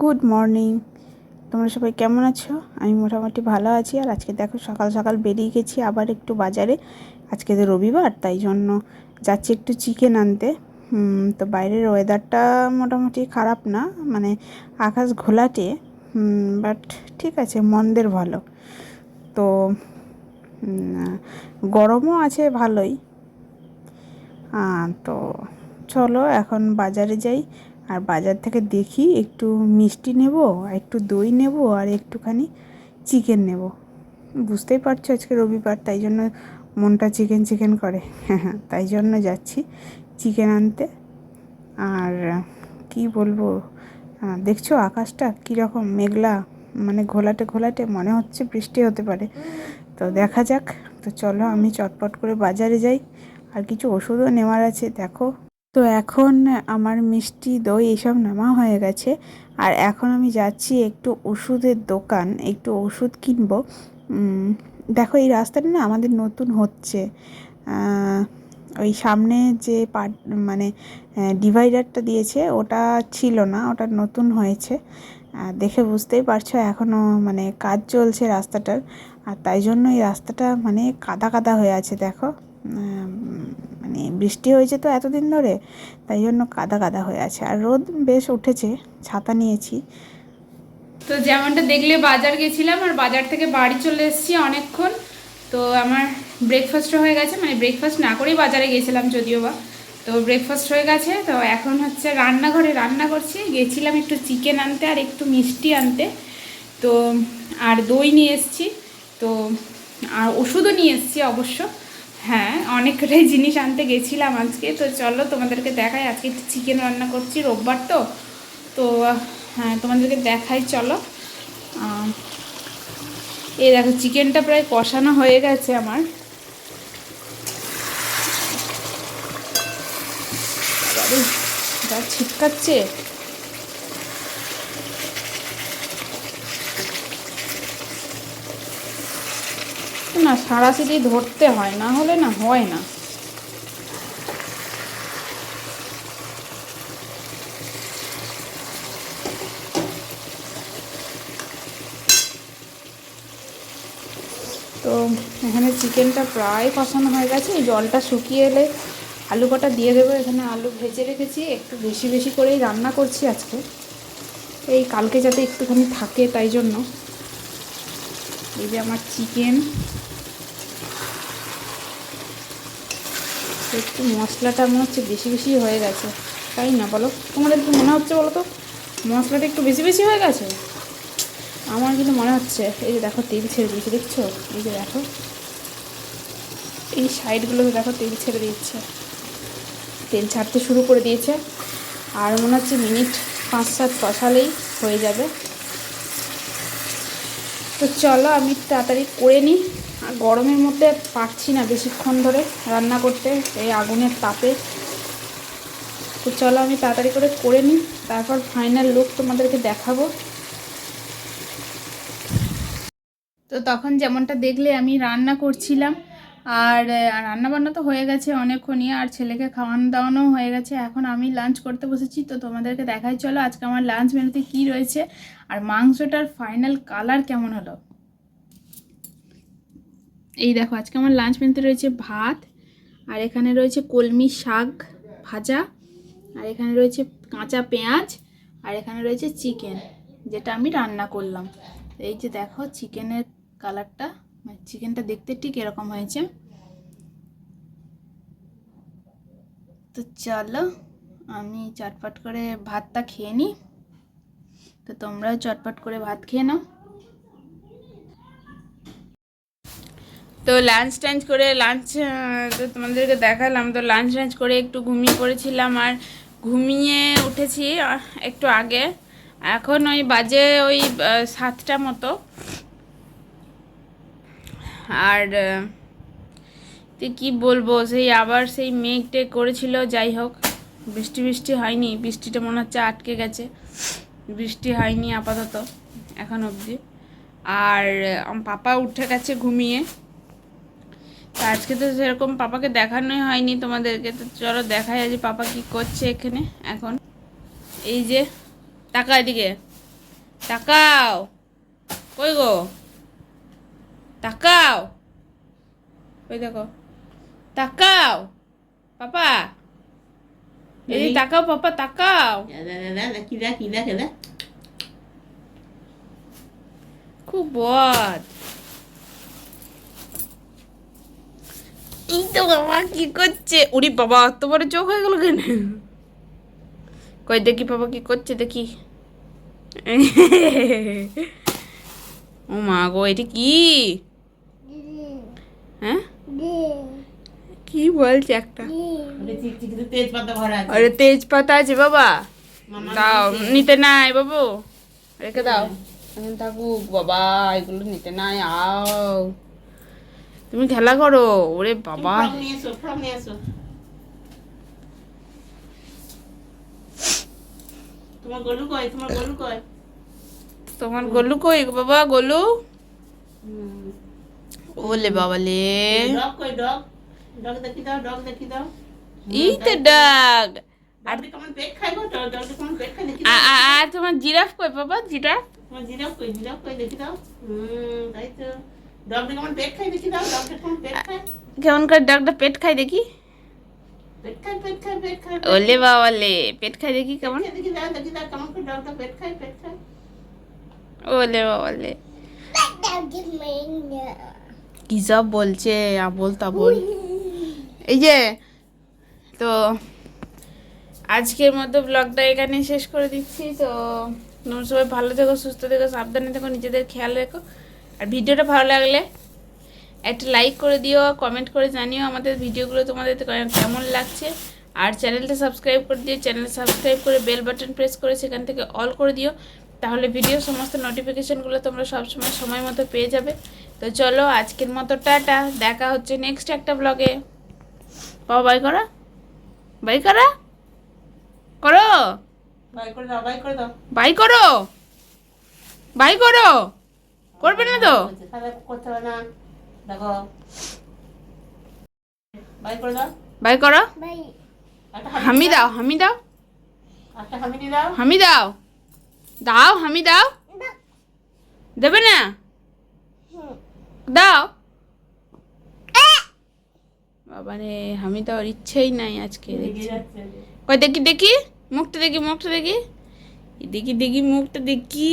Good morning. তোমরা সবাই কেমন আছো? আমি মোটামুটি ভালো আছি। আর আজকে দেখো, সকাল সকাল বেরিয়ে গেছি আবার একটু বাজারে। আজকে তো রবিবার, তাই জন্য যাচ্ছি একটু চিকেন আনতে। তো বাইরের ওয়েদারটা মোটামুটি খারাপ না মানে আকাশ ঘোলাটে। বাট ঠিক আছে, মন্দের ভালো। তো গরমও আছে ভালোই। তো চলো এখন বাজারে যাই। আর বাজার থেকে দেখি একটু মিষ্টি নেব, আর একটু দই নেব, আর একটুখানি চিকেন নেব। বুঝতেই পারছ আজকে রবিবার, তাই জন্য মনটা চিকেন চিকেন করে। তাই জন্য যাচ্ছি চিকেন আনতে। আর কি বলব দেখছ আকাশটা কীরকম মেঘলা মানে ঘোলাটে ঘোলাটে, মনে হচ্ছে বৃষ্টি হতে পারে। তো দেখা যাক, তো চলো আমি চটপট করে বাজারে যাই। আর কিছু ওষুধও নেওয়ার আছে, দেখো। তো এখন আমার মিষ্টি দই এসব নেওয়া হয়ে গেছে। আর এখন আমি যাচ্ছি একটু ওষুধের দোকান, একটু ওষুধ কিনবো। দেখো এই রাস্তাটা না আমাদের নতুন হচ্ছে। ওই সামনে যে পাট মানে ডিভাইডারটা দিয়েছে, ওটা ছিল না, ওটা নতুন হয়েছে। দেখে বুঝতেই পারছ এখনও মানে কাজ চলছে রাস্তাটার। আর তাই জন্য এই রাস্তাটা মানে কাদা কাদা হয়ে আছে, দেখো। মানে বৃষ্টি হয়েছে তো এতদিন ধরে, তাই জন্য কাদা কাদা হয়ে আছে। আর রোদ বেশ উঠেছে, ছাতা নিয়েছি। তো যেমনটা দেখলে বাজার গেছিলাম আর বাজার থেকে বাড়ি চলে এসেছি অনেকক্ষণ। তো আমার ব্রেকফাস্ট হয়ে গেছে মানে ব্রেকফাস্ট না করেই বাজারে গেছিলাম যদিও বা। তো ব্রেকফাস্ট হয়ে গেছে, তো এখন হচ্ছে রান্নাঘরে রান্না করছি। গেছিলাম একটু চিকেন আনতে আর একটু মিষ্টি আনতে। তো, আর দই নিয়ে এসেছি। তো, আর ওষুধও নিয়ে এসেছি অবশ্য। হ্যাঁ অনেকটাই জিনিস আনতে গেছিলাম আজকে। তো চলো তোমাদেরকে দেখাই। আজকে একটু চিকেন রান্না করছি রোববার তো। তো হ্যাঁ তোমাদেরকে দেখাই, চলো। এই দেখো চিকেনটা প্রায় কষানো হয়ে গেছে আমার। ছিটকাচ্ছে। না সারাশিটি ধরতে হয়, না হলে না হয় না। তো এখানে চিকেনটা প্রায় কষানো হয়ে গেছে। জলটা শুকিয়ে এলে আলু কটা দিয়ে দেবো। এখানে আলু ভেজে রেখেছি। একটু বেশি বেশি করেই রান্না করছি আজকে। এই কালকে যাতে একটুখানি থাকে, তাই জন্য। এই যে আমার চিকেন। একটু মশলাটা মনে হচ্ছে বেশি বেশি হয়ে গেছে। তাই না বলো? তোমাদের কি মনে হচ্ছে বলো তো? মশলাটা একটু বেশি বেশি হয়ে গেছে? আমার কিন্তু মনে হচ্ছে, এই যে দেখো তেল ছেড়ে দিয়েছে, দেখছ? এই যে দেখো। এই সাইডগুলোতে দেখো তেল ছেড়ে দিচ্ছে তেল ছাড়তে শুরু করে দিয়েছে। আর মনে হচ্ছে মিনিট পাঁচ সাত কষালেই হয়ে যাবে। তো চলো আমি তাড়াতাড়ি করে নিই। আর গরমের মধ্যে পারছি না বেশিক্ষণ ধরে রান্না করতে, এই আগুনের তাপে। তো চলো আমি তাড়াতাড়ি করে করে নিই, তারপর ফাইনাল লুক তোমাদেরকে দেখাবো। তো তখন যেমনটা দেখলে আমি রান্না করছিলাম, আর রান্না বান্না তো হয়ে গেছে অনেকক্ষণই, আর ছেলেকে খাওয়ানো দাওয়ানো হয়ে গেছে। এখন আমি লাঞ্চ করতে বসেছি, তো তোমাদেরকে দেখাই, চলো আজকে আমার লাঞ্চ মেনুতে কি রয়েছে, আর মাংসটার ফাইনাল কালার কেমন হলো? এই দেখো, আজকে আমার লাঞ্চ মেনুতে রয়েছে ভাত, আর এখানে রয়েছে কলমি শাক ভাজা, আর এখানে রয়েছে কাঁচা পেঁয়াজ, আর এখানে রয়েছে চিকেন যেটা আমি রান্না করলাম। এই যে দেখো চিকেনের কালারটা মানে চিকেনটা দেখতে ঠিক এরকম হয়েছে। তো চলো, আমি চটপট করে ভাতটা খেয়ে নিই। তো তোমরাও চটপট করে ভাত খেয়ে নাও। তো লাঞ্চ টাঞ্চ করে লাঞ্চ তো তোমাদেরকে দেখালাম। তো লাঞ্চ টাঞ্চ করে একটু ঘুমিয়ে পড়েছিলাম আর ঘুমিয়ে উঠেছি একটু আগে। এখন ওই বাজে ওই সাতটা মতো। আর কি বলব, সেই আবার সেই মেঘ টেঘ করেছিল, যাই হোক। বৃষ্টি বৃষ্টি হয়নি, বৃষ্টিটা মনে হচ্ছে আটকে গেছে। বৃষ্টি হয়নি আপাতত, এখন অবধি। আর পাপা উঠে গেছে ঘুমিয়ে। তো আজকে তো সেরকম পাপাকে দেখানোই হয়নি তোমাদেরকে। তো চলো দেখাই আজ পাপা কি করছে এখানে। এখন এই যে টাকা এদিকে। তাকাও। কই গো? তাকাও। ওই দেখো। তাকাও। পাপা। এই তাকাও পাপা তাকাও। কি দেখ কি দেখ খুব বদ। এই তো বাবা কি করছে? উরি বাবা অত বড় চোখ হয়ে গেল কেন? কই দেখি বাবা কি করছে দেখি। ও মা গো এটা কি? হ্যাঁ? কি বলছে একটা? আরে তেজপাতা আছে বাবা। দাও নিতে নাই বাবু। রেখে দাও। এখন থাকুক বাবা এগুলো নিতে নাই আও। তুমি খেলা করো ওরে বাবা। তোমার গলু কয় তোমার গলু কয় তোমার গোলু কই বাবা গোলু? ওলে বাবা লে। ডগ কই ডগ? ডগ দেখি দাও ডগ দেখি দাও। এই তো ডাক ডগটি কেমন পেট খাই গো? ডগ ডগটি কেমন পেট খাই দেখি আর তোমার জিরাফ কই বাবা জিরাফ? তোমার জিরাফ কই জিরাফ কই দেখি দাও। হুম তাই তো। ডগটি কেমন পেট খাই দেখি দাও ডগটি কেমন পেট খায়? কেমন করে ডাকটা পেট খাই দেখি? পেট খায় পেট খায় পেট খায় ওলে বাবা লে পেট খাই দেখি কেমন? দেখি দাও দেখি দাও কেমন করে ডগটা পেট খায় পেট খায়। ওলে বাবা লে কি সব বলছে আবল তাবল। এই যে তো আজকের মতো ব্লগটা এখানে শেষ করে দিচ্ছি। তো তোমরা সবাই ভালো থেকো সুস্থ থেকো সাবধানে থেকো নিজেদের খেয়াল রেখো। আর ভিডিওটা ভালো লাগলে একটা লাইক করে দিও কমেন্ট করে জানিও আমাদের ভিডিওগুলো তোমাদের কেমন লাগছে। আর চ্যানেলটা সাবস্ক্রাইব করে দিও চ্যানেল সাবস্ক্রাইব করে বেল বাটন প্রেস করে সেখান থেকে অল করে দিও। তাহলে ভিডিও সমস্ত নোটিফিকেশানগুলো তোমরা সবসময় সময় মতো পেয়ে যাবে। তো চলো আজকের মতো টাটা দেখা হচ্ছে নেক্সট একটা ব্লগে বাবা বাই করা। বাই করা। করো। বাই করে দাও বাই করে দাও। বাই করো। বাই করো। করবে না তো? করতে হবে না দেখো বাই করে। দাও বাই করো হামি দাও। হামি দাও। হামি দাও। দাও। দাও হামি দাও। দেবে না? দাও। বাবা রে হামি দেওয়ার ইচ্ছেই নাই আজকে দেখছি। কই দেখি দেখি। মুখটা দেখি মুখটা দেখি। দেখি দেখি মুখটা দেখি।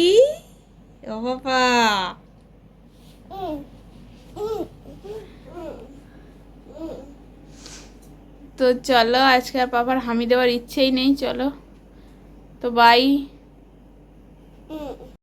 ও বাবা তো চলো আজকে আর বাবার হামি দেওয়ার ইচ্ছেই নেই চলো। তো বাই